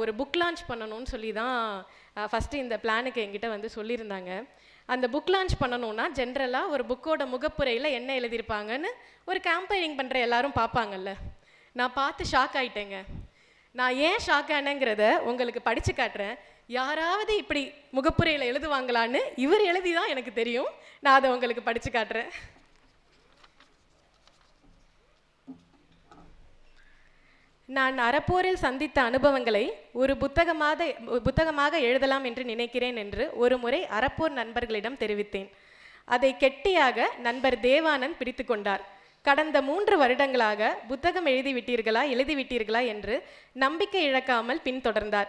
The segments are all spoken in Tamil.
ஒரு புக் லான்ச் பண்ணணும்னு சொல்லி தான் ஃபஸ்ட்டு இந்த பிளானுக்கு என்கிட்ட வந்து சொல்லியிருந்தாங்க. அந்த புக் லான்ச் பண்ணணும்னா ஜென்ரலாக ஒரு புக்கோட முகப்புரையில் என்ன எழுதியிருப்பாங்கன்னு ஒரு கேம்பெயினிங் பண்ணுற எல்லாரும் பார்ப்பாங்கல்ல. நான் பார்த்து ஷாக் ஆயிட்டேங்க. நான் ஏன் ஷாக் ஆனேங்கிறத உங்களுக்கு படித்து காட்டுறேன். யாராவது இப்படி முகப்புரையில் எழுதுவாங்களான்னு இவர் எழுதி தான் எனக்கு தெரியும். நான் அதை உங்களுக்கு படித்து காட்டுறேன். நான் அறப்போரில் சந்தித்த அனுபவங்களை ஒரு புத்தகமாக புத்தகமாக எழுதலாம் என்று நினைக்கிறேன் என்று ஒரு முறை அறப்போர் நண்பர்களிடம் தெரிவித்தேன். அதை கெட்டியாக நண்பர் தேவானந்த் பிடித்து கொண்டார். கடந்த மூன்று வருடங்களாக புத்தகம் எழுதிவிட்டீர்களா எழுதிவிட்டீர்களா என்று நம்பிக்கை இழக்காமல் பின்தொடர்ந்தார்.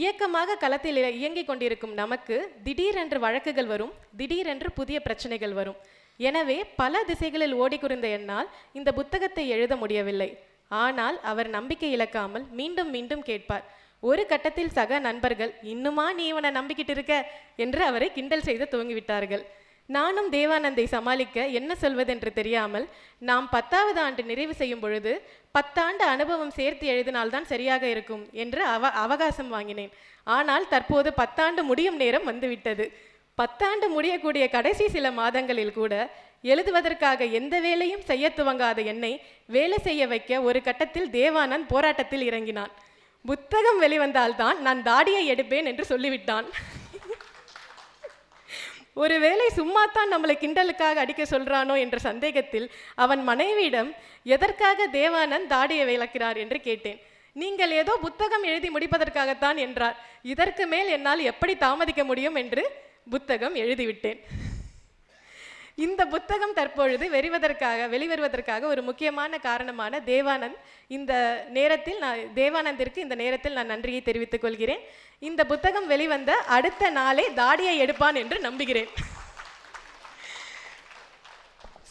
இயக்கமாக களத்தில் இயங்கிக் கொண்டிருக்கும் நமக்கு திடீரென்று வழக்குகள் வரும் திடீரென்று புதிய பிரச்சனைகள் வரும். எனவே பல திசைகளில் ஓடிக்குறிந்த என்னால் இந்த புத்தகத்தை எழுத முடியவில்லை. ஆனால் அவர் நம்பிக்கை இழக்காமல் மீண்டும் மீண்டும் கேட்பார் ஒரு கட்டத்தில் சக நண்பர்கள் இன்னுமா நீ இவனை நம்பிக்கிட்டு இருக்க? என்று அவரை கிண்டல் செய்து துவங்கிவிட்டார்கள். நானும் தேவானந்தை சமாளிக்க என்ன சொல்வதென்று தெரியாமல் நாம் பத்தாவது ஆண்டு நிறைவு செய்யும் பொழுது பத்தாண்டு அனுபவம் சேர்த்து எழுதினால்தான் சரியாக இருக்கும் என்று அவ அவகாசம் வாங்கினேன். ஆனால் தற்போது பத்தாண்டு முடியும் நேரம் வந்துவிட்டது. பத்தாண்டு முடியக்கூடிய கடைசி சில மாதங்களில் கூட எழுதுவதற்காக எந்த வேலையும் செய்ய துவங்காத என்னை வேலை செய்ய வைக்க ஒரு கட்டத்தில் தேவானந்த் போராட்டத்தில் இறங்கினான். புத்தகம் வெளிவந்தால்தான் நான் தாடியை எடுப்பேன் என்று சொல்லிவிட்டான். ஒருவேளை சும்மாத்தான் நம்மளை கிண்டலுக்காக அடிக்க சொல்றானோ என்ற சந்தேகத்தில் அவன் மனைவியிடம் எதற்காக தேவானந்த் தாடியை விளக்கிறார்? என்று கேட்டேன். நீங்கள் ஏதோ புத்தகம் எழுதி முடிப்பதற்காகத்தான் என்றார். இதற்கு மேல் என்னால் எப்படி தாமதிக்க முடியும்? என்று புத்தகம் எழுதிவிட்டேன். இந்த புத்தகம் தற்பொழுது வெளிவதற்காக வெளிவருவதற்காக ஒரு முக்கியமான காரணமான தேவானந்த். இந்த நேரத்தில் நான் தேவானந்திற்கு இந்த நேரத்தில் நான் நன்றியை தெரிவித்துக் கொள்கிறேன். இந்த புத்தகம் வெளிவந்த அடுத்த நாளே தாடியை எடுப்பான் என்று நம்புகிறேன்.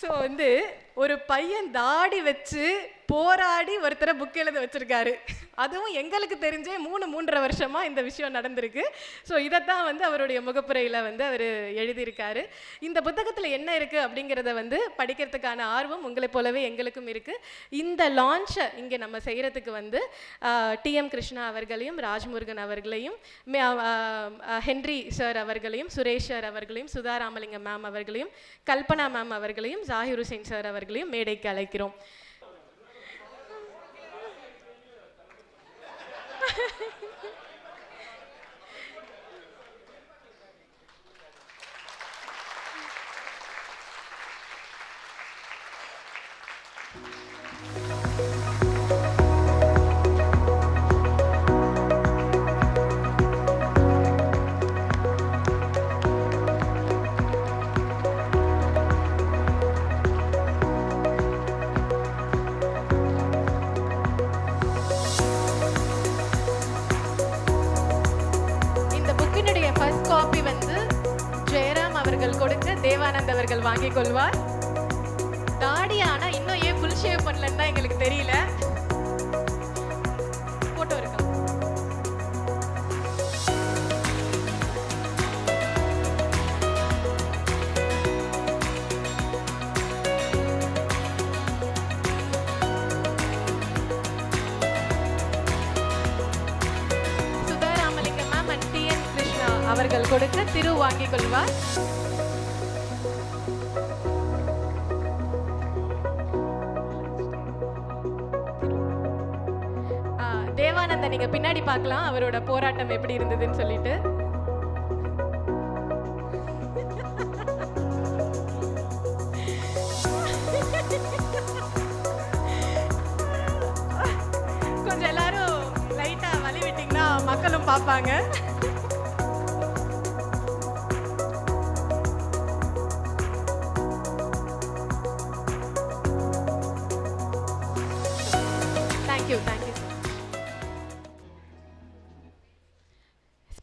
ஸோ வந்து ஒரு பையன் தாடி வச்சு போராடி ஒருத்தரை புக் எழுத வச்சிருக்காரு. அதுவும் எங்களுக்கு தெரிஞ்சே மூணு மூன்றரை வருஷமாக இந்த விஷயம் நடந்திருக்கு. ஸோ இதைத்தான் வந்து அவருடைய முகப்புரையில் வந்து அவர் எழுதியிருக்காரு. இந்த புத்தகத்தில் என்ன இருக்குது அப்படிங்கிறத வந்து படிக்கிறதுக்கான ஆர்வம் உங்களைப் போலவே எங்களுக்கும் இருக்குது இந்த லான்ச்சை இங்கே நம்ம செய்கிறதுக்கு வந்து டிஎம் கிருஷ்ணா அவர்களையும் ராஜ்முருகன் அவர்களையும் மே- ஹென்றி சார் அவர்களையும் சுரேஷ் சார் அவர்களையும் சுதா ராமலிங்கம் மேம் அவர்களையும் கல்பனா மேம் அவர்களையும் ஜாகிர் ஹுசைன் சார் அவர்களையும் மேடைக்கு அழைக்கிறோம். ஆனந்த் அவர்கள் வாங்கிக் கொள்வார். தாடி ஆனா இன்னும் ஏன் ஃபுல் ஷேவ் பண்ணலன்னு தான் எங்களுக்கு தெரியல. போட்டோ இருக்கா? Sudha ma'am and T N Krishna அவர்கள் கொடுக்க திரு வாங்கிக் கொள்வார். தேவானந்த நீங்க பின்னாடி பார்க்கலாம் அவரோட போராட்டம் எப்படி இருந்ததுன்னு சொல்லிட்டு. கொஞ்சம் எல்லாரும் லைட்டா வழி விட்டீங்கன்னா மக்களும் பார்ப்பாங்க.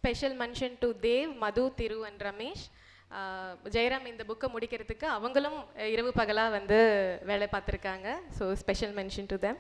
Special mention to Dev Madhu Thiru and Ramesh Jayaram இந்த புக்கை முடிக்கிறதுக்கு அவங்களும் இரவு பகலாக வந்து வேலை பார்த்துருக்காங்க. So special mention to them